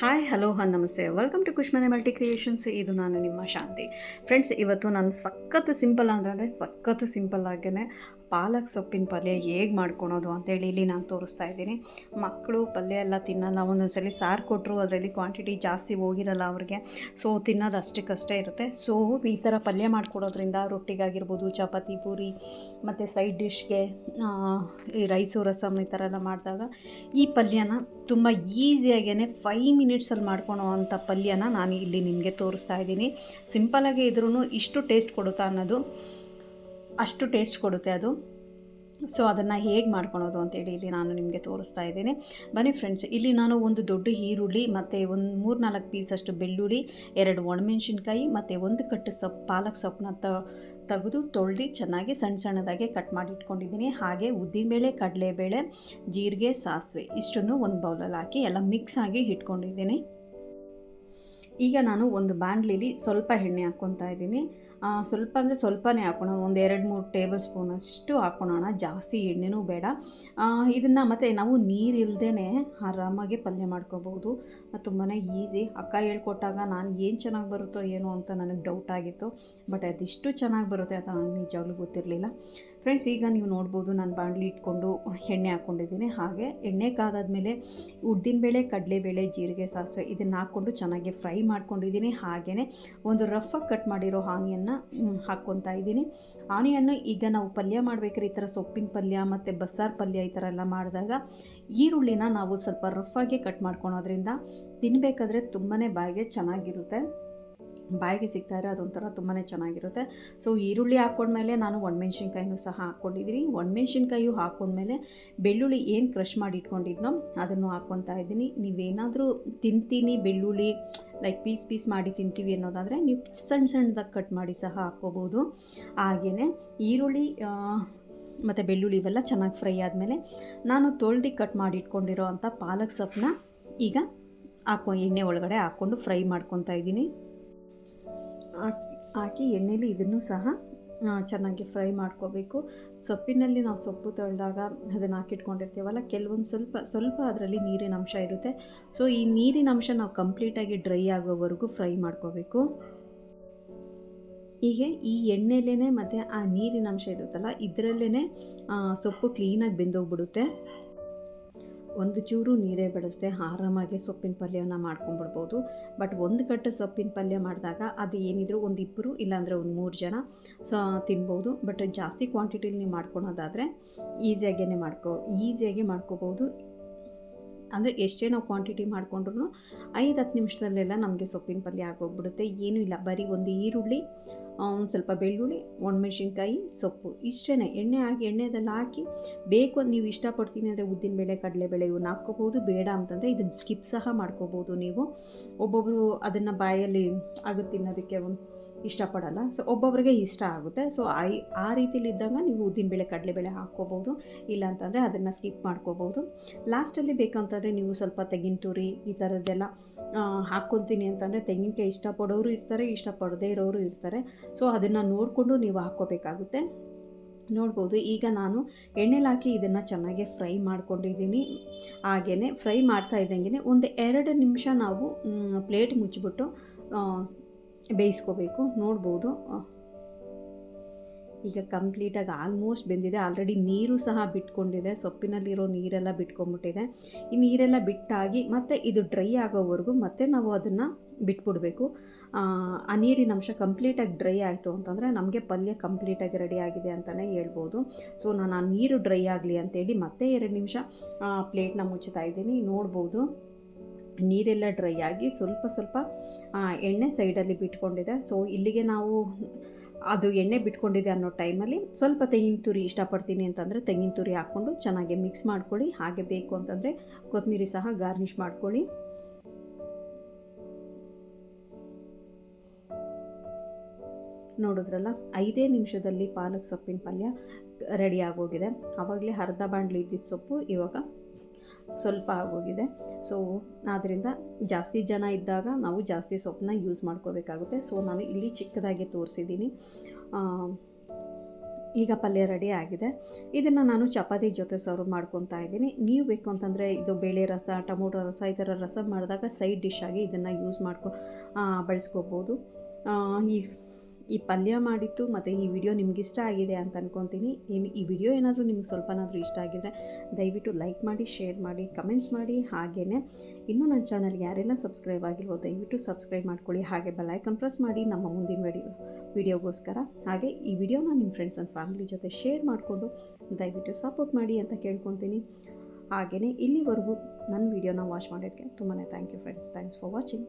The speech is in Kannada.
ಹಾಯ್ ಹಲೋ ಹಾಂ, ನಮಸ್ತೆ. Welcome to Kushmane multi creations ಇದು ನಾನು ನಿಮ್ಮ ಶಾಂತಿ. ಫ್ರೆಂಡ್ಸ್ ಇವತ್ತು ನಾನು ಸಖತ್ ಸಿಂಪಲ್ ಅಂದರೆ ಸಖತ್ ಸಿಂಪಲ್ ಆಗೇ ಪಾಲಕ್ ಸೊಪ್ಪಿನ ಪಲ್ಯ ಹೇಗೆ ಮಾಡ್ಕೊಳೋದು ಅಂತೇಳಿ ಇಲ್ಲಿ ನಾನು ತೋರಿಸ್ತಾ ಇದ್ದೀನಿ. ಮಕ್ಕಳು ಪಲ್ಯ ಎಲ್ಲ ತಿನ್ನಲ್ಲ, ಒಂದೊಂದ್ಸಲಿ ಸಾರು ಕೊಟ್ಟರು ಅದರಲ್ಲಿ ಕ್ವಾಂಟಿಟಿ ಜಾಸ್ತಿ ಹೋಗಿರಲ್ಲ ಅವ್ರಿಗೆ. ಸೊ ತಿನ್ನೋದು ಅಷ್ಟಕ್ಕಷ್ಟೇ ಇರುತ್ತೆ. ಸೊ ಈ ಥರ ಪಲ್ಯ ಮಾಡ್ಕೊಡೋದ್ರಿಂದ ರೊಟ್ಟಿಗಾಗಿರ್ಬೋದು, ಚಪಾತಿ, ಪೂರಿ, ಮತ್ತು ಸೈಡ್ ಡಿಶ್ಗೆ ಈ ರೈಸು ರಸಮ್ ಈ ಥರ ಎಲ್ಲ ಮಾಡಿದಾಗ ಈ ಪಲ್ಯನ ತುಂಬ ಈಸಿಯಾಗೇ ಫೈವ್ ಮಿನಿಟ್ಸಲ್ಲಿ ಮಾಡ್ಕೊಳೋ ಅಂಥ ಪಲ್ಯನ ನಾನು ಇಲ್ಲಿ ನಿಮಗೆ ತೋರಿಸ್ತಾ ಇದ್ದೀನಿ. ಸಿಂಪಲಾಗಿ ಇದ್ರೂ ಇಷ್ಟು ಟೇಸ್ಟ್ ಕೊಡುತ್ತಾ ಅನ್ನೋದು ಅಷ್ಟು ಟೇಸ್ಟ್ ಕೊಡುತ್ತೆ ಅದು. ಸೊ ಅದನ್ನು ಹೇಗೆ ಮಾಡ್ಕೊಳೋದು ಅಂತೇಳಿ ಇಲ್ಲಿ ನಾನು ನಿಮಗೆ ತೋರಿಸ್ತಾ ಇದ್ದೀನಿ. ಬನ್ನಿ ಫ್ರೆಂಡ್ಸ್ ಇಲ್ಲಿ ನಾನು ಒಂದು ದೊಡ್ಡ ಈರುಳ್ಳಿ, ಮತ್ತು ಒಂದು ಮೂರು ನಾಲ್ಕು ಪೀಸಷ್ಟು ಬೆಳ್ಳುಳ್ಳಿ, ಎರಡು ಒಣಮೆಣ್ಸಿನ್ಕಾಯಿ, ಮತ್ತು ಒಂದು ಕಟ್ಟು ಸೊಪ್ಪು, ಪಾಲಕ್ ಸೊಪ್ಪನ್ನ ತ, ತೆಗೆದು ತೊಳೆದು ಚೆನ್ನಾಗಿ ಸಣ್ಣ ಸಣ್ಣದಾಗಿ ಕಟ್ ಮಾಡಿ ಇಟ್ಕೊಂಡಿದ್ದೀನಿ. ಹಾಗೆ ಉದ್ದಿನಬೇಳೆ, ಕಡಲೆಬೇಳೆ, ಜೀರಿಗೆ, ಸಾಸಿವೆ ಇಷ್ಟನ್ನು ಒಂದು ಬೌಲಲ್ಲಿ ಹಾಕಿ ಎಲ್ಲ ಮಿಕ್ಸ್ ಆಗಿ ಇಟ್ಕೊಂಡಿದ್ದೀನಿ. ಈಗ ನಾನು ಒಂದು ಬಾಣಲಿಲಿ ಸ್ವಲ್ಪ ಎಣ್ಣೆ ಹಾಕ್ಕೊತಾ ಇದ್ದೀನಿ. ಸ್ವಲ್ಪ ಅಂದರೆ ಸ್ವಲ್ಪನೇ ಹಾಕೋಣ. ಒಂದು ಎರಡು ಮೂರು ಟೇಬಲ್ ಸ್ಪೂನ್ ಅಷ್ಟು ಹಾಕೋಣ. ಜಾಸ್ತಿ ಎಣ್ಣೆನೂ ಬೇಡ. ಇದನ್ನು ಮತ್ತು ನಾವು ನೀರು ಇಲ್ಲದೇ ಆರಾಮಾಗಿ ಪಲ್ಯ ಮಾಡ್ಕೋಬೋದು. ತುಂಬಾ ಈಸಿ. ಅಕ್ಕ ಹೇಳ್ಕೊಟ್ಟಾಗ ನಾನು ಏನು ಚೆನ್ನಾಗಿ ಬರುತ್ತೋ ಏನೋ ಅಂತ ನನಗೆ ಡೌಟ್ ಆಗಿತ್ತು. ಬಟ್ ಅದಿಷ್ಟು ಚೆನ್ನಾಗಿ ಬರುತ್ತೆ ಅಂತ ನನಗೆ ನಿಜವಾಗ್ಲೂ ಗೊತ್ತಿರಲಿಲ್ಲ. ಫ್ರೆಂಡ್ಸ್ ಈಗ ನೀವು ನೋಡ್ಬೋದು ನಾನು ಬಾಂಡ್ಲಿ ಇಟ್ಕೊಂಡು ಎಣ್ಣೆ ಹಾಕ್ಕೊಂಡಿದ್ದೀನಿ ಹಾಗೆ ಎಣ್ಣೆ ಕಾದಾದ್ಮೇಲೆ ಉದ್ದಿನಬೇಳೆ ಕಡಲೆಬೇಳೆ ಜೀರಿಗೆ, ಸಾಸಿವೆ ಇದನ್ನು ಹಾಕ್ಕೊಂಡು ಚೆನ್ನಾಗಿ ಫ್ರೈ ಮಾಡ್ಕೊಂಡಿದ್ದೀನಿ. ಹಾಗೆಯೇ ಒಂದು ರಫಾಗಿ ಕಟ್ ಮಾಡಿರೋ ಆನಿಯನ್ನು ಹಾಕ್ಕೊತಾ ಇದ್ದೀನಿ. ಆನಿಯನ್ನು ಈಗ ನಾವು ಪಲ್ಯ ಮಾಡ್ಬೇಕಾದ್ರೆ ಈ ಥರ ಸೊಪ್ಪಿನ ಪಲ್ಯ ಮತ್ತು ಬಸ್ಸಾರು ಪಲ್ಯ ಈ ಥರ ಎಲ್ಲ ಮಾಡಿದಾಗ ಈರುಳ್ಳಿನ ನಾವು ಸ್ವಲ್ಪ ರಫಾಗಿ ಕಟ್ ಮಾಡ್ಕೊಳೋದ್ರಿಂದ ತಿನ್ನಬೇಕಾದ್ರೆ ತುಂಬಾ ಬಾಯಿಗೆ ಚೆನ್ನಾಗಿರುತ್ತೆ. ಬಾಯಿಗೆ ಸಿಗ್ತಾಯಿದ್ರೆ ಅದೊಂಥರ ತುಂಬಾ ಚೆನ್ನಾಗಿರುತ್ತೆ. ಸೊ ಈರುಳ್ಳಿ ಹಾಕ್ಕೊಂಡ್ಮೇಲೆ ನಾನು ಒಣಮೆಣ್ಸಿನ್ಕಾಯಿನೂ ಸಹ ಹಾಕ್ಕೊಂಡಿದ್ದೀನಿ ಒಣಮೆಣ್ಸಿನ್ಕಾಯಿ ಹಾಕ್ಕೊಂಡ್ಮೇಲೆ ಬೆಳ್ಳುಳ್ಳಿ ಏನು ಕ್ರಷ್ ಮಾಡಿ ಇಟ್ಕೊಂಡಿದ್ನೋ ಅದನ್ನು ಹಾಕ್ಕೊತಾ ಇದ್ದೀನಿ. ನೀವೇನಾದರೂ ತಿಂತೀನಿ ಬೆಳ್ಳುಳ್ಳಿ ಲೈಕ್ ಪೀಸ್ ಪೀಸ್ ಮಾಡಿ ತಿಂತೀವಿ ಅನ್ನೋದಾದರೆ ನೀವು ಸಣ್ಣ ಸಣ್ಣದಾಗಿ ಕಟ್ ಮಾಡಿ ಸಹ ಹಾಕ್ಕೋಬೋದು. ಹಾಗೆಯೇ ಈರುಳ್ಳಿ ಮತ್ತು ಬೆಳ್ಳುಳ್ಳಿ ಇವೆಲ್ಲ ಚೆನ್ನಾಗಿ ಫ್ರೈ ಆದಮೇಲೆ ನಾನು ತೊಳ್ದು ಕಟ್ ಮಾಡಿ ಇಟ್ಕೊಂಡಿರೋ ಅಂಥ ಪಾಲಕ್ ಸೊಪ್ಪನ್ನ ಈಗ ಹಾಕೊ, ಎಣ್ಣೆ ಒಳಗಡೆ ಹಾಕ್ಕೊಂಡು ಫ್ರೈ ಮಾಡ್ಕೊತಾ ಇದ್ದೀನಿ. ಹಾಕಿ ಹಾಕಿ ಎಣ್ಣೆಲಿ ಇದನ್ನು ಸಹ ಚೆನ್ನಾಗಿ ಫ್ರೈ ಮಾಡ್ಕೋಬೇಕು. ಸೊಪ್ಪಿನಲ್ಲಿ ನಾವು ಸೊಪ್ಪು ತೊಳೆದಾಗ ಅದನ್ನು ಹಾಕಿಟ್ಕೊಂಡಿರ್ತೀವಲ್ಲ, ಕೆಲವೊಂದು ಸ್ವಲ್ಪ ಸ್ವಲ್ಪ ಅದರಲ್ಲಿ ನೀರಿನ ಅಂಶ ಇರುತ್ತೆ. ಸೊ ಈ ನೀರಿನ ಅಂಶ ನಾವು ಕಂಪ್ಲೀಟಾಗಿ ಡ್ರೈ ಆಗೋವರೆಗೂ ಫ್ರೈ ಮಾಡ್ಕೋಬೇಕು. ಹೀಗೆ ಈ ಎಣ್ಣೆಲೇ ಮತ್ತು ಆ ನೀರಿನ ಅಂಶ ಇರುತ್ತಲ್ಲ ಇದರಲ್ಲೇ ಸೊಪ್ಪು ಕ್ಲೀನಾಗಿ ಬೆಂದೋಗ್ಬಿಡುತ್ತೆ. ಒಂದು ಚೂರು ನೀರೇ ಬಳಸದೆ ಆರಾಮಾಗಿ ಸೊಪ್ಪಿನ ಪಲ್ಯವನ್ನು ಮಾಡ್ಕೊಂಡ್ಬಿಡ್ಬೋದು ಬಟ್ ಒಂದು ಕಟ್ಟು ಸೊಪ್ಪಿನ ಪಲ್ಯ ಮಾಡಿದಾಗ ಅದು ಏನಿದ್ರು ಒಂದು ಇಬ್ಬರು ಇಲ್ಲಾಂದರೆ ಒಂದು ಮೂರು ಜನ ಸೊ ತಿನ್ಬೋದು. ಬಟ್ ಜಾಸ್ತಿ ಕ್ವಾಂಟಿಟಿಲಿ ನೀವು ಮಾಡ್ಕೊಳೋದಾದರೆ ಈಸಿಯಾಗೇ ಮಾಡ್ಕೊ, ಈಸಿಯಾಗಿ ಮಾಡ್ಕೋಬೋದು. ಅಂದರೆ ಎಷ್ಟೇ ನಾವು ಕ್ವಾಂಟಿಟಿ ಮಾಡಿಕೊಂಡ್ರು ಐದು ಹತ್ತು ನಿಮಿಷದಲ್ಲೆಲ್ಲ ನಮಗೆ ಸೊಪ್ಪಿನ ಪಲ್ಯ ಆಗೋಗ್ಬಿಡುತ್ತೆ. ಏನೂ ಇಲ್ಲ. ಬರೀ ಒಂದು ಈರುಳ್ಳಿ ಒಂದು ಸ್ವಲ್ಪ ಬೆಳ್ಳುಳ್ಳಿ, ಒಣಮೆಣ್ಸಿನ್ಕಾಯಿ, ಸೊಪ್ಪು ಇಷ್ಟೇ ಎಣ್ಣೆ ಹಾಕಿ, ಎಣ್ಣೆದಲ್ಲಿ ಹಾಕಿ ಬೇಕು ನೀವು ಇಷ್ಟಪಡ್ತೀನಿ ಅಂದರೆ ಕಡಲೆ ಕಡಲೆಬೇಳೆ ಇವನ್ನ ಹಾಕ್ಕೋಬೋದು ಬೇಡ ಅಂತಂದರೆ ಇದನ್ನು ಸ್ಕಿಪ್ ಸಹ ಮಾಡ್ಕೋಬೋದು ನೀವು. ಒಬ್ಬೊಬ್ಬರು ಅದನ್ನು ಬಾಯಲ್ಲಿ ಆಗುತ್ತೆ ತಿನ್ನೋದಕ್ಕೆ ಒಂದು ಇಷ್ಟಪಡಲ್ಲ. ಸೊ ಒಬ್ಬೊಬ್ಬರಿಗೆ ಇಷ್ಟ ಆಗುತ್ತೆ. ಸೊ ಐ ಆ ರೀತಿಲಿ ಇದ್ದಾಗ ನೀವು ಉದ್ದಿನಬೇಳೆ ಕಡಲೆಬೇಳೆ ಹಾಕ್ಕೋಬೋದು ಇಲ್ಲ ಅಂತಂದರೆ ಅದನ್ನು ಸ್ಕಿಪ್ ಮಾಡ್ಕೋಬೋದು ಲಾಸ್ಟಲ್ಲಿ ಬೇಕಂತಂದರೆ ನೀವು ಸ್ವಲ್ಪ ತೆಂಗಿನ ತುರಿ ಈ ಥರದ್ದೆಲ್ಲ ಹಾಕ್ಕೊತೀನಿ ಅಂತಂದರೆ ತೆಂಗಿನಕಾಯಿ ಇಷ್ಟಪಡೋರು ಇರ್ತಾರೆ, ಇಷ್ಟಪಡದೇ ಇರೋರು ಇರ್ತಾರೆ. ಸೊ ಅದನ್ನು ನೋಡಿಕೊಂಡು ನೀವು ಹಾಕ್ಕೋಬೇಕಾಗುತ್ತೆ. ನೋಡ್ಬೋದು, ಈಗ ನಾನು ಎಣ್ಣೆಲಿ ಹಾಕಿ ಇದನ್ನು ಚೆನ್ನಾಗಿ ಫ್ರೈ ಮಾಡ್ಕೊಂಡಿದ್ದೀನಿ. ಹಾಗೆಯೇ ಫ್ರೈ ಮಾಡ್ತಾ ಇದ್ದಂಗೆ ಒಂದು ಎರಡು ನಿಮಿಷ ನಾವು ಪ್ಲೇಟ್ ಮುಚ್ಚಿಬಿಟ್ಟು ಬೇಯಿಸ್ಕೋಬೇಕು, ನೋಡ್ಬೋದು. ಈಗ ಕಂಪ್ಲೀಟಾಗಿ ಆಲ್ಮೋಸ್ಟ್ ಬೆಂದಿದೆ. ಆಲ್ರೆಡಿ ನೀರು ಸಹ ಬಿಟ್ಕೊಂಡಿದೆ. ಸೊಪ್ಪಿನಲ್ಲಿರೋ ನೀರೆಲ್ಲ ಬಿಟ್ಕೊಂಡ್ಬಿಟ್ಟಿದೆ. ಈ ನೀರೆಲ್ಲ ಬಿಟ್ಟಾಗಿ ಮತ್ತು ಇದು ಡ್ರೈ ಆಗೋವರೆಗೂ ಮತ್ತೆ ನಾವು ಅದನ್ನು ಬಿಟ್ಬಿಡಬೇಕು. ಆ ನೀರಿನ ಅಂಶ ಕಂಪ್ಲೀಟಾಗಿ ಡ್ರೈ ಆಯಿತು ಅಂತಂದರೆ ನಮಗೆ ಪಲ್ಯ ಕಂಪ್ಲೀಟಾಗಿ ರೆಡಿ ಆಗಿದೆ ಅಂತಲೇ ಹೇಳ್ಬೋದು. ಸೊ ನಾನು ಆ ನೀರು ಡ್ರೈ ಆಗಲಿ ಅಂತೇಳಿ ಮತ್ತೆ ಎರಡು ನಿಮಿಷ ಪ್ಲೇಟ್ನ ಮುಚ್ಚುತ್ತಾ ಇದ್ದೀನಿ. ನೋಡ್ಬೋದು. ನೀರೆಲ್ಲ ಡ್ರೈ ಆಗಿ ಸ್ವಲ್ಪ ಸ್ವಲ್ಪ ಎಣ್ಣೆ ಸೈಡಲ್ಲಿ ಬಿಟ್ಕೊಂಡಿದೆ. ಸೊ ಇಲ್ಲಿಗೆ ನಾವು ಅದು ಎಣ್ಣೆ ಬಿಟ್ಕೊಂಡಿದೆ ಅನ್ನೋ ಟೈಮಲ್ಲಿ ಸ್ವಲ್ಪ ತೆಂಗಿನ ತುರಿ ಇಷ್ಟಪಡ್ತೀನಿ ಅಂತಂದರೆ ತೆಂಗಿನ ತುರಿ ಹಾಕ್ಕೊಂಡು ಚೆನ್ನಾಗಿ ಮಿಕ್ಸ್ ಮಾಡ್ಕೊಳ್ಳಿ. ಹಾಗೆ ಬೇಕು ಅಂತಂದರೆ ಕೊತ್ತಂಬರಿ ಸಹ ಗಾರ್ನಿಷ್ ಮಾಡ್ಕೊಳ್ಳಿ. ನೋಡಿದ್ರಲ್ಲ, ಐದೇ ನಿಮಿಷದಲ್ಲಿ ಪಾಲಕ್ ಸೊಪ್ಪಿನ ಪಲ್ಯ ರೆಡಿ ಆಗೋಗಿದೆ. ಆವಾಗಲೇ ಅರ್ಧ ಬಾಂಡ್ಲಿ ಇದ್ದಿದ್ದ ಸೊಪ್ಪು, ಇವಾಗ ಸ್ವಲ್ಪ ಆಗೋಗಿದೆ. ಸೊ ಆದ್ದರಿಂದ ಜಾಸ್ತಿ ಜನ ಇದ್ದಾಗ ನಾವು ಜಾಸ್ತಿ ಸೊಪ್ಪನ್ನ ಯೂಸ್ ಮಾಡ್ಕೋಬೇಕಾಗುತ್ತೆ. ಸೊ ನಾನು ಇಲ್ಲಿ ಚಿಕ್ಕದಾಗಿ ತೋರಿಸಿದ್ದೀನಿ. ಈಗ ಪಲ್ಯ ರೆಡಿ ಆಗಿದೆ. ಇದನ್ನು ನಾನು ಚಪಾತಿ ಜೊತೆ ಸರ್ವ್ ಮಾಡ್ಕೊತಾ ಇದ್ದೀನಿ. ನೀವು ಬೇಕು ಅಂತಂದರೆ ಇದು ಬೇಳೆ ರಸ, ಟೊಮೊಟೊ ರಸ, ಈ ಥರ ರಸ ಮಾಡಿದಾಗ ಸೈಡ್ ಡಿಶ್ ಆಗಿ ಇದನ್ನು ಯೂಸ್ ಮಾಡ್ಕೊ ಬಳಸ್ಕೋಬೋದು. ಈ ಈ ಪಲ್ಯ ಮಾಡಿತ್ತು ಮತ್ತು ಈ ವಿಡಿಯೋ ನಿಮ್ಗೆ ಇಷ್ಟ ಆಗಿದೆ ಅಂತ ಅನ್ಕೊತೀನಿ. ಇನ್ನು ಈ ವಿಡಿಯೋ ಏನಾದರೂ ನಿಮ್ಗೆ ಸ್ವಲ್ಪನಾದರೂ ಇಷ್ಟ ಆಗಿದ್ರೆ ದಯವಿಟ್ಟು ಲೈಕ್ ಮಾಡಿ, ಶೇರ್ ಮಾಡಿ, ಕಮೆಂಟ್ಸ್ ಮಾಡಿ. ಹಾಗೇ ಇನ್ನೂ ನನ್ನ ಚಾನಲ್ಗೆ ಯಾರೆಲ್ಲ ಸಬ್ಸ್ಕ್ರೈಬ್ ಆಗಿಲ್ವೋ ದಯವಿಟ್ಟು ಸಬ್ಸ್ಕ್ರೈಬ್ ಮಾಡ್ಕೊಳ್ಳಿ. ಹಾಗೆ ಬೆಲ್ಲೈಕನ್ ಪ್ರೆಸ್ ಮಾಡಿ ನಮ್ಮ ಮುಂದಿನ ವಿಡಿಯೋ ವಿಡಿಯೋಗೋಸ್ಕರ. ಹಾಗೆ ಈ ವಿಡಿಯೋನ ನಿಮ್ಮ ಫ್ರೆಂಡ್ಸ್ ಆ್ಯಂಡ್ ಫ್ಯಾಮಿಲಿ ಜೊತೆ ಶೇರ್ ಮಾಡಿಕೊಂಡು ದಯವಿಟ್ಟು ಸಪೋರ್ಟ್ ಮಾಡಿ ಅಂತ ಕೇಳ್ಕೊತೀನಿ. ಹಾಗೆಯೇ ಇಲ್ಲಿವರೆಗೂ ನನ್ನ ವಿಡಿಯೋನ ವಾಚ್ ಮಾಡೋದಕ್ಕೆ ತುಂಬಾ thank you friends thanks for watching